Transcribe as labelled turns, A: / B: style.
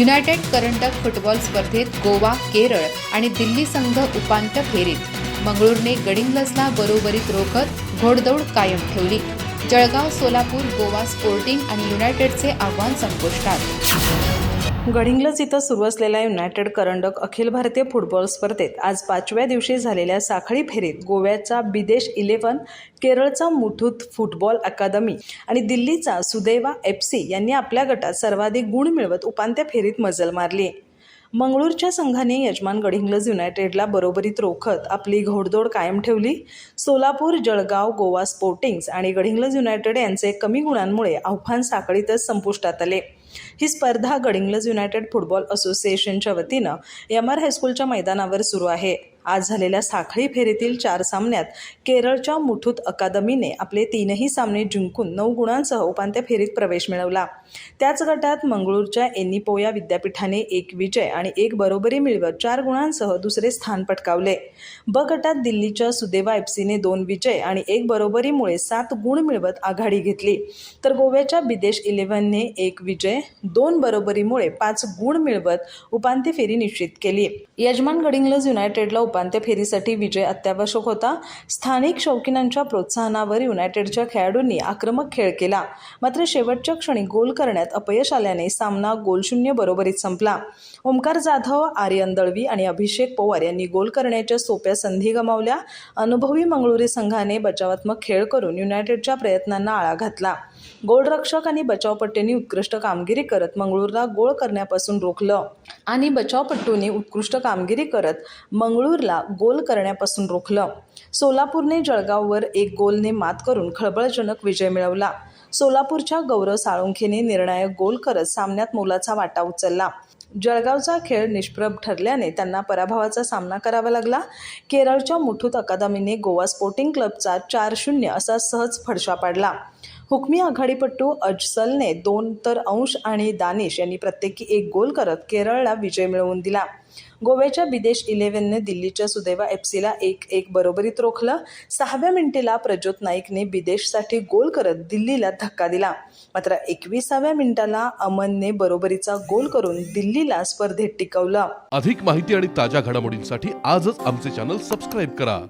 A: United करंडक football स्पर्धेत गोवा केरळ आणि दिल्ली संघ उपांत्य फेरीत. मंगळूरने गडिंग्लजला बरोबरीत रोखत घोडदौड कायम ठेवली. जळगाव सोलापूर गोवा स्पोर्टिंग आणि युनायटेडचे आव्हान संपुष्टात.
B: गडिंग्लज इथं सुरू असलेल्या युनायटेड करंडक अखिल भारतीय फुटबॉल स्पर्धेत आज पाचव्या दिवशी झालेल्या साखळी फेरीत गोव्याचा बिदेश इलेव्हन केरळचा मुठूत फुटबॉल अकादमी आणि दिल्लीचा सुदैवा एफ सी यांनी आपल्या गटात सर्वाधिक गुण मिळवत उपांत्य फेरीत मजल मारली. मंगळूरच्या संघाने यजमान गडिंग्लज युनायटेडला बरोबरीत रोखत आपली घोडदौड कायम ठेवली. सोलापूर जळगाव गोवा स्पोर्टिंग्स आणि गडिंग्लज युनायटेड यांचे कमी गुणांमुळे आव्हान साखळीतच संपुष्टात आले. ही स्पर्धा गडिंग्लज युनायटेड फुटबॉल असोसिएशनच्या वतीनं एम हायस्कूलच्या मैदानावर सुरू आहे. आज झालेल्या साखळी फेरीतील चार सामन्यात केरळच्या मुठूत अकादमीने आपले तीनही सामने जिंकून नऊ गुणांसह उपांत्य फेरीत प्रवेश मिळवला. त्याच गटात मंगळूरच्या एनिपोया विद्यापीठाने एक विजय आणि एक बरोबरी मिळवत चार गुणांसह दुसरे स्थान पटकावले. ब गटात दिल्लीच्या सुदेवा एफसीने दोन विजय आणि एक बरोबरीमुळे सात गुण मिळवत आघाडी घेतली. तर गोव्याच्या बिदेश इलेव्हनने एक विजय दोन बरोबरीमुळे पाच गुण मिळवत उपांत्य फेरी निश्चित केली. यजमान गडिंग्लज युनायटेडला उपांत्य फेरीसाठी विजय अत्यावश्यक होता. स्थानिक शौकीनांच्या प्रोत्साहनावर युनायटेडच्या खेळाडूंनी आक्रमक खेळ केला. मात्र शेवटच्या क्षणी गोल करण्यात अपयश आल्याने सामना गोलशून्य बरोबरीत संपला. ओमकार जाधव आर्यन दळवी आणि अभिषेक पवार यांनी गोल करण्याच्या सोप्या संधी गमावल्या. अनुभवी मंगळुरी संघाने बचावात्मक खेळ करून युनायटेडच्या प्रयत्नांना आळा घातला. गोलरक्षक आणि बचावपट्टूंनी उत्कृष्ट कामगिरी करत मंगळूरला गोल करण्यापासून रोखलं. आणि बचावपट्टूंनी उत्कृष्ट कामगिरी करत मंगळूरला गोल करण्यापासून रोखलं. सोलापूरने जळगाववर एक गोलने मात करून खळबळजनक विजय मिळवला. सोलापूरच्या गौरव साळुंखेने निर्णायक गोल करत सामन्यात मोलाचा वाटा उचलला. जळगावचा खेळ निष्प्रभ ठरल्याने त्यांना पराभवाचा सामना करावा लागला. केरळच्या मुठूत अकादमीने गोवा स्पोर्टिंग क्लबचा चार शून्य असा सहज फडशा पाडला. हुकमी आघाडीपटू अजसलने दोन तर अंश आणि दानिश यांनी प्रत्येकी एक गोल करत केरळला विजय मिळवून दिला. गोव्याच्या विदेश इलेव्हनने दिल्लीच्या सुदैवा एफ सीला एक एक बरोबरीत रोखलं. सहाव्या मिनिटेला प्रज्योत नाईकने विदेशसाठी गोल करत दिल्लीला धक्का दिला. मात्र एकविसाव्या मिनिटाला अमनने बरोबरीचा गोल करून दिल्लीला स्पर्धेत टिकवलं.
C: अधिक माहिती आणि ताज्या घडामोडींसाठी आजच आमचे चॅनल सबस्क्राईब करा.